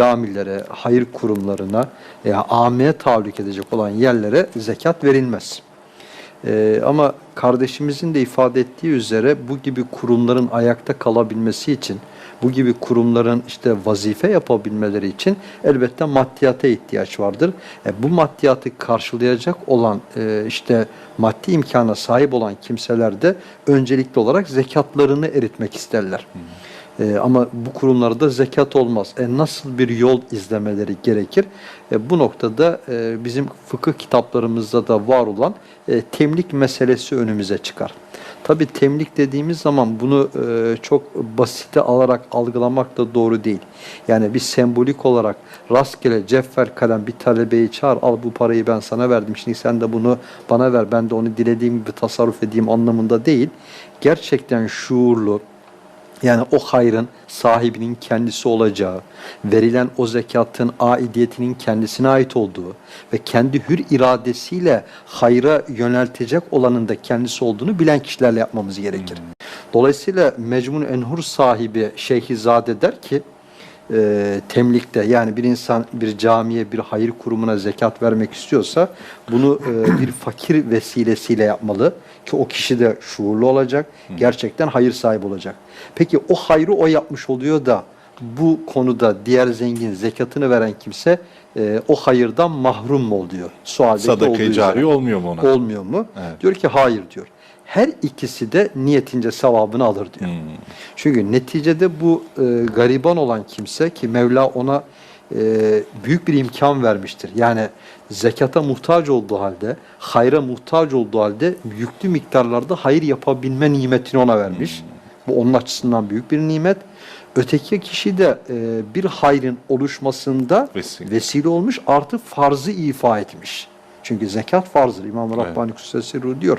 camilere, hayır kurumlarına veya ameye tahallük edecek olan yerlere zekat verilmez. Ee, ama kardeşimizin de ifade ettiği üzere bu gibi kurumların ayakta kalabilmesi için, bu gibi kurumların işte vazife yapabilmeleri için elbette maddiyata ihtiyaç vardır. E, bu maddiyatı karşılayacak olan e, işte maddi imkana sahip olan kimseler de öncelikli olarak zekatlarını eritmek isterler. E, ama bu kurumlarda zekat olmaz. E, nasıl bir yol izlemeleri gerekir? E, bu noktada e, bizim fıkıh kitaplarımızda da var olan e, temlik meselesi önümüze çıkar. Tabi temlik dediğimiz zaman bunu e, çok basite alarak algılamak da doğru değil. Yani bir sembolik olarak rastgele cevher kalem bir talebeyi çağır al bu parayı ben sana verdim şimdi sen de bunu bana ver ben de onu dilediğim gibi tasarruf edeyim anlamında değil. Gerçekten şuurlu, yani o hayrın sahibinin kendisi olacağı, verilen o zekatın aidiyetinin kendisine ait olduğu ve kendi hür iradesiyle hayra yöneltecek olanın da kendisi olduğunu bilen kişilerle yapmamız gerekir. Dolayısıyla Mecmun Enhur sahibi Şeyhizade der ki, e, temlikte yani bir insan bir camiye bir hayır kurumuna zekat vermek istiyorsa bunu e, bir fakir vesilesiyle yapmalı ki o kişi de şuurlu olacak gerçekten hayır sahibi olacak. Peki o hayrı o yapmış oluyor da bu konuda diğer zengin zekatını veren kimse e, o hayırdan mahrum mu oluyor? Sualdeki Sadaka-i cari olmuyor mu ona? Olmuyor mu? Evet. Diyor ki hayır diyor. Her ikisi de niyetince sevabını alır diyor. Hmm. Çünkü neticede bu e, gariban olan kimse ki Mevla ona e, büyük bir imkan vermiştir. Yani zekata muhtaç olduğu halde, hayra muhtaç olduğu halde yüklü miktarlarda hayır yapabilme nimetini ona vermiş. Bu onun açısından büyük bir nimet. Öteki kişi de e, bir hayrın oluşmasında Vesile. vesile olmuş artı farzı ifa etmiş. Çünkü zekat farzdır. İmam Evet. Rabbani Kutsesi Ruh diyor.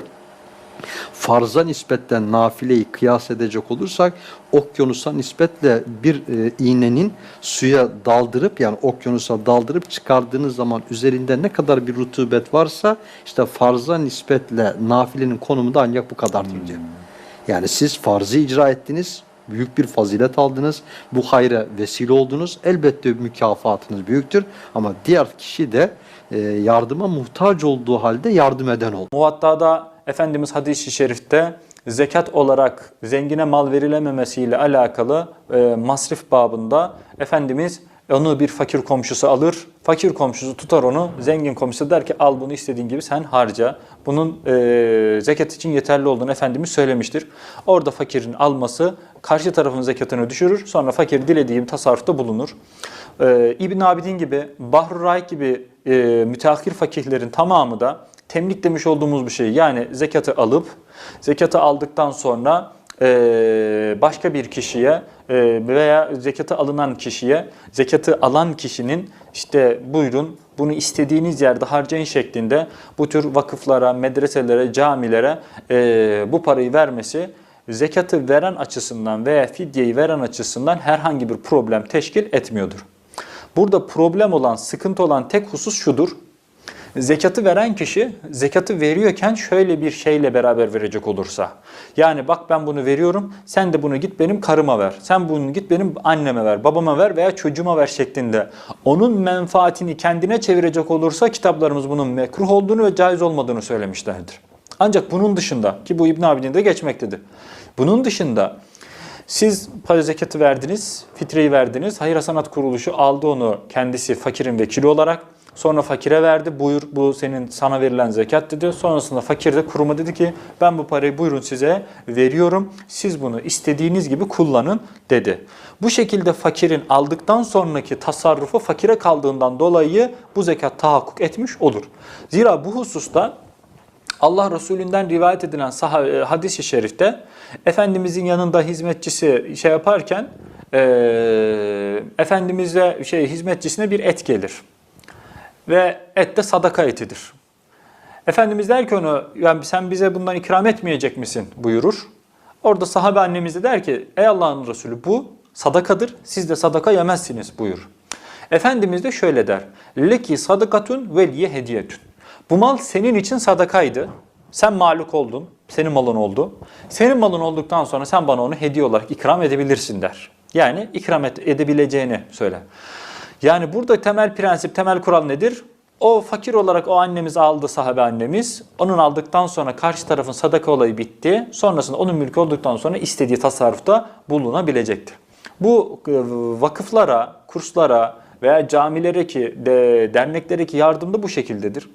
Farza nispetten nafileyi kıyas edecek olursak okyanusa nispetle bir e, iğnenin suya daldırıp yani okyanusa daldırıp çıkardığınız zaman üzerinde ne kadar bir rutubet varsa işte farza nispetle nafilenin konumu da ancak bu kadardır diyor. Yani siz farzı icra ettiniz, büyük bir fazilet aldınız, bu hayra vesile oldunuz. Elbette mükafatınız büyüktür ama diğer kişi de e, yardıma muhtaç olduğu halde yardım eden oldu. Muvatta'da Efendimiz hadis-i şerifte zekat olarak zengine mal verilememesiyle alakalı e, masrif babında Efendimiz onu bir fakir komşusu alır. Fakir komşusu tutar onu. Zengin komşusu der ki al bunu istediğin gibi sen harca. Bunun e, zekat için yeterli olduğunu Efendimiz söylemiştir. Orada fakirin alması karşı tarafın zekatını düşürür. Sonra fakir dilediğim tasarrufta bulunur. E, İbn Abidin gibi, Bahru Raik gibi e, müteahhir fakihlerin tamamı da temlik demiş olduğumuz bir şey. Yani zekatı alıp, zekatı aldıktan sonra e, başka bir kişiye e, veya zekatı alınan kişiye, zekatı alan kişinin işte buyurun bunu istediğiniz yerde harcayın şeklinde bu tür vakıflara, medreselere, camilere e, bu parayı vermesi zekatı veren açısından veya fidyeyi veren açısından herhangi bir problem teşkil etmiyordur. Burada problem olan, sıkıntı olan tek husus şudur. Zekatı veren kişi zekatı veriyorken şöyle bir şeyle beraber verecek olursa. Yani bak ben bunu veriyorum sen de bunu git benim karıma ver. Sen bunu git benim anneme ver, babama ver veya çocuğuma ver şeklinde. Onun menfaatini kendine çevirecek olursa kitaplarımız bunun mekruh olduğunu ve caiz olmadığını söylemişlerdir. Ancak bunun dışında ki bu İbn Abidin'de geçmektedir. Bunun dışında siz para zekatı verdiniz, fitreyi verdiniz. Hayır Hasanat Kuruluşu aldı onu kendisi fakirin vekili olarak. Sonra fakire verdi. Buyur bu senin sana verilen zekat dedi. Sonrasında fakir de kuruma dedi ki ben bu parayı buyurun size veriyorum. Siz bunu istediğiniz gibi kullanın dedi. Bu şekilde fakirin aldıktan sonraki tasarrufu fakire kaldığından dolayı bu zekat tahakkuk etmiş olur. Zira bu hususta Allah Resulü'nden rivayet edilen e, hadis-i şerifte Efendimizin yanında hizmetçisi şey yaparken e, Efendimiz'e şey hizmetçisine bir et gelir. Ve et de sadaka etidir. Efendimiz der ki onu yani sen bize bundan ikram etmeyecek misin buyurur. Orada sahabe annemiz de der ki ey Allah'ın Resulü bu sadakadır siz de sadaka yemezsiniz buyur. Efendimiz de şöyle der. Leki sadakatun ve liye hediyetun. Bu mal senin için sadakaydı. Sen mağlup oldun. Senin malın oldu. Senin malın olduktan sonra sen bana onu hediye olarak ikram edebilirsin der. Yani ikram edebileceğini söyler. Yani burada temel prensip, temel kural nedir? O fakir olarak o annemiz aldı sahabe annemiz. Onun aldıktan sonra karşı tarafın sadaka olayı bitti. Sonrasında onun mülkü olduktan sonra istediği tasarrufta bulunabilecektir. Bu e, vakıflara, kurslara veya camilere ki, de, derneklere ki yardım da bu şekildedir.